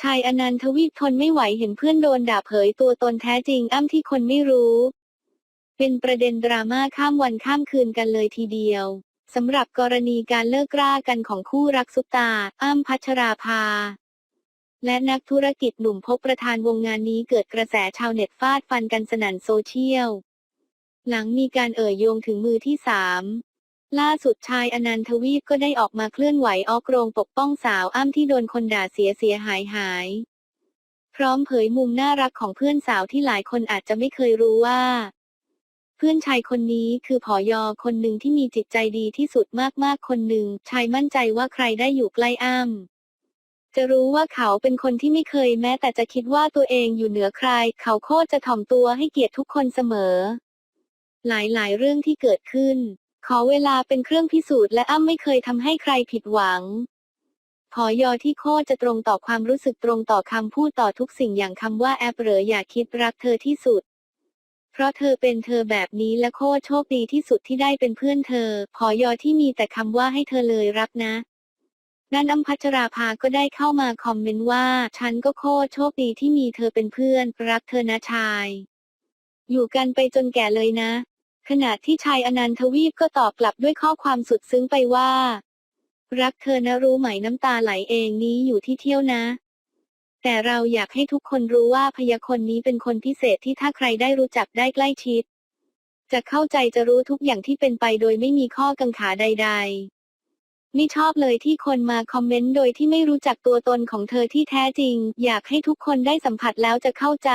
ชายอนันทวีปทนไม่ไหวเห็นเพื่อนโดนด่าเผยตัวตนแท้จริงอ้ำที่คนไม่รู้ เป็นประเด็นดราม่าข้ามวันข้ามคืนกันเลยทีเดียวสำหรับกรณีการเลิกรากันของคู่รักซุปตา อ้ำพัชราภา และนักธุรกิจหนุ่มพบประธานวงงานนี้เกิดกระแสชาวเน็ตฟาดฟันกันสนั่นโซเชียล หลังมีการเอ่ยโยงถึงมือที่สาม ล่าสุดชายอนันทวีปก็ได้ออกมาเคลื่อนไหวออกโรงปกป้องสาวอ้ำที่โดนคนด่าเสียเสียหายหาย พร้อมเผยมุมน่ารักของเพื่อนสาวที่หลายคนอาจจะไม่เคยรู้ว่า เพื่อนชายคนนี้คือผอยอคนหนึ่งที่มีจิตใจดีที่สุดมากๆคนหนึ่ง ชายมั่นใจว่าใครได้อยู่ใกล้อ้ำจะรู้ว่าเขาเป็นคนที่ไม่เคยแม้แต่จะคิดว่าตัวเองอยู่เหนือใคร เขาโคตรจะถ่อมตัวให้เกียรติทุกคนเสมอ หลายๆ เรื่องที่เกิดขึ้น ขอเวลาเป็นเครื่องพิสูจน์และอ้ำไม่เคยทำให้ใครผิดหวังพอยอที่โคจะตรงต่อความรู้สึกตรงต่อคำพูดต่อทุกสิ่งอย่างคำว่าแอปเหรออย่าคิดรักเธอที่สุด เพราะเธอเป็นเธอแบบนี้และโคโชคดีที่สุดที่ได้เป็นเพื่อนเธอ พอยอที่มีแต่คำว่าให้เธอเลยรักนะด้านอ้ำพัชราภาก็ได้เข้ามาคอมเมนต์ว่า ฉันก็โคโชคดีที่มีเธอเป็นเพื่อน รักเธอนะชาย อยู่กันไปจนแก่เลยนะ ขณะที่ชายอนันทวีปก็ตอบกลับด้วยข้อความสุดซึ้งไปว่า รักเธอนะรู้ไหมน้ำตาไหลเองนี้อยู่ที่เที่ยวนะ แต่เราอยากให้ทุกคนรู้ว่าพยาคนนี้เป็นคนพิเศษที่ถ้าใครได้รู้จักได้ใกล้ชิด จะเข้าใจจะรู้ทุกอย่างที่เป็นไปโดยไม่มีข้อกังขาใด ๆ ไม่ชอบเลยที่คนมาคอมเมนต์โดยที่ไม่รู้จักตัวตนของเธอที่แท้จริง อยากให้ทุกคนได้สัมผัสแล้วจะเข้าใจ